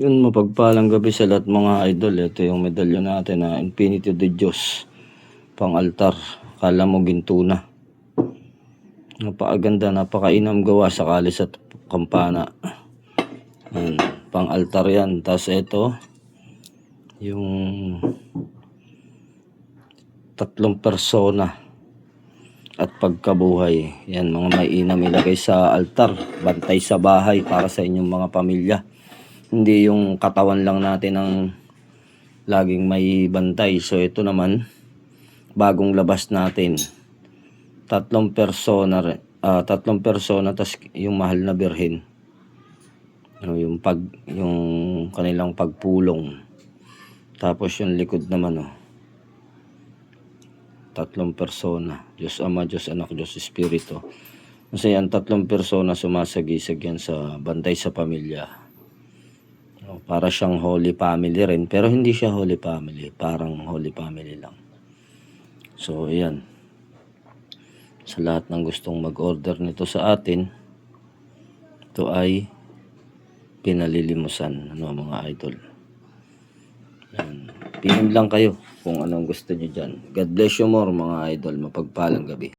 Yun, mapagpalang gabi sa lahat mga idol. Ito yung medalyo natin na Infinity de Diyos. Pang altar. Kala mo ginto na. Napakaganda, napakainam gawa sa kalis at kampana. Yan, pang altar yan. Tapos ito, yung tatlong persona at pagkabuhay. Yan, mga may inam ilagay sa altar. Bantay sa bahay para sa inyong mga pamilya. Hindi yung katawan lang natin ang laging may bantay. So ito naman, bagong labas natin. Tatlong persona, ah, tatlong persona tas yung mahal na birhen. Yung pag yung kanilang pagpulong. Tapos yung likod naman oh. Tatlong persona. Diyos Ama, Diyos Anak, Diyos Espiritu. Kasi ang tatlong persona sumasagisag yan sa bantay sa pamilya. Oh, Para siyang holy family rin. Pero hindi siya holy family. Parang holy family lang. So, ayan. Sa lahat ng gustong mag-order nito sa atin, ito ay pinalilimusan. Ano mga idol. Yan. PM lang kayo kung anong gusto nyo dyan. God bless you more mga idol. Mapagpalang gabi.